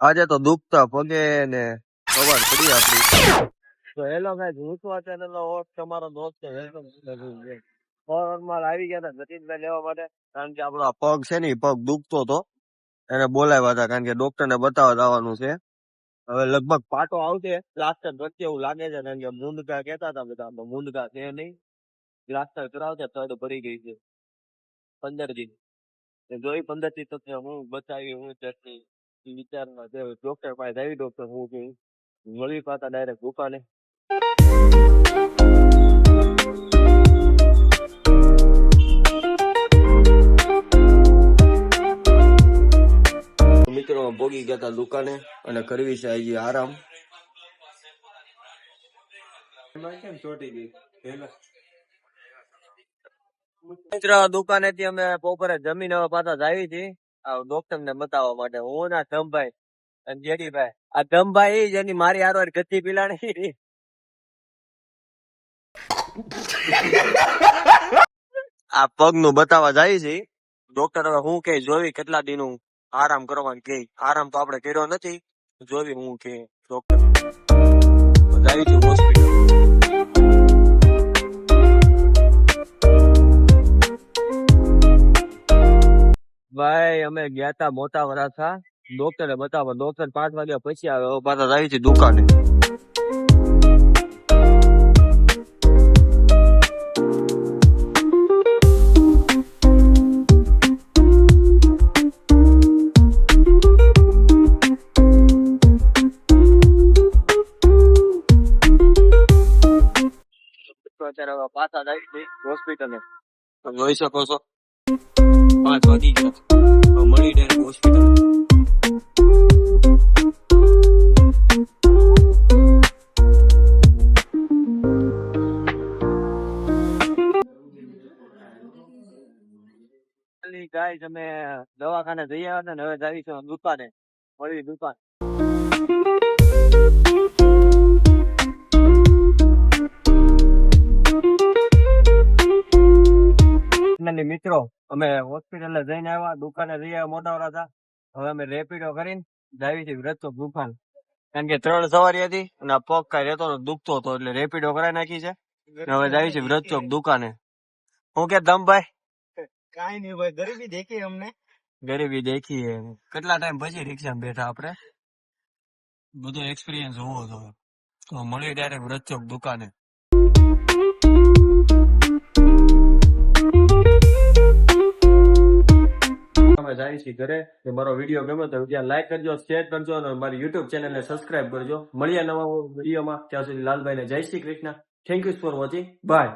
આજે તો દુખતા પગે ને સવાર પડી આપડી. તો હેલો ગાઈઝ હું છું ચેનલ નો હોસ્ટ તમારો દોસ્ત છે વેલકમ આવી ગયા હતા જતીનભાઈ લેવા માટે, કારણ કે આપણો પગ છે ને પગ દુખતો હતો. એને બોલાવ્યા હતા, કારણ કે ડોક્ટર ને બતાવવા જવાનું છે. હવે લગભગ પાટો આવશે પ્લાસ્ટર વચ્ચે એવું લાગે છે, કારણ કે મુંડકા કહેતા હતા બધા મુંડકા છે નહીં. પ્લાસ્ટર કરાવશે તો ભરી ગઈ છે. પંદર દિન જોઈ પંદરથી તો હું બચાવી હું ચટણી ઈ વિચારમાં છે ડોક્ટર પાસે આવી ડોક્ટર હું કે વળી પાછા ડાયરેક્ટ દુકાને. મિત્રો ભોગી ગયા હતા દુકાને અને કરવી છે આજે આરામ. મિત્ર દુકાને થી અમે બપોરે જમીન હવે પાછા જ આવી હતી ડોક્ટર ને બતાવવા માટે. હું ના ધમભાઈ અને જેડીભાઈ. આ ધમભાઈ જેની મારી હારો ગતિ પીલાણી આ પગનું બતાવવા જાય છે. ડોક્ટર હવે હું કે જોવી કેટલા દિન આરામ કરવાનું કે આરામ તો આપણે કર્યો નથી. જોવી હું કે ડોક્ટર જાય છે ભાઈ અમે ગયા તા મોટા વરાછા. ડોક્ટરે બતાવવા ડોક્ટર પાંચ વાગ્યા પછી આવે. હવે પાછા આવી છે દુકાને. અત્યારે પાછા જાય છે હોસ્પિટલે તમે જોઈ શકો છો. પાંચ વાગી ગયા મળી ડાયરેક્ટ હોસ્પિટલ ગાય અમે દવાખાને જઈ આવ્યા ને હવે જઈશું દુકાને. મળી દુકાન. ફાઇનલી મિત્રો અમે હોસ્પિટલે જઈને આવ્યા દુકાને જઈ આવ્યા હતા. હવે અમે રેપિડો કરીને જાવી છે વ્રત દુકાન કારણ કે ત્રણ સવારી હતી અને આ પગ કાંઈ રહેતો દુખતો હતો એટલે રેપિડો કરાવી નાખી છે. હવે જાવી છે વ્રત ચોક દુકાને. હું કે દમભાઈ કાઈ નહીં ભાઈ ગરીબી દેખી અમને. ગરીબી દેખી કેટલા ટાઈમ પછી રિક્ષામાં બેઠા આપણે? બધો એક્સપિરિયન્સ હોવો જોઈએ. તો મળીએ ડાયરેક્ટ વ્રત ચોક દુકાને. જાય ઘરે. મારો વીડિયો ગમે તો ત્યાં લાઈક કરજો શેર કરજો અને મારી યુટ્યુબ ચેનલને સબસ્ક્રાઈબ કરજો. મળીએ નવા વિડીયોમાં ત્યાં સુધી લાલભાઈને જય Shri Krishna. Thank you for watching bye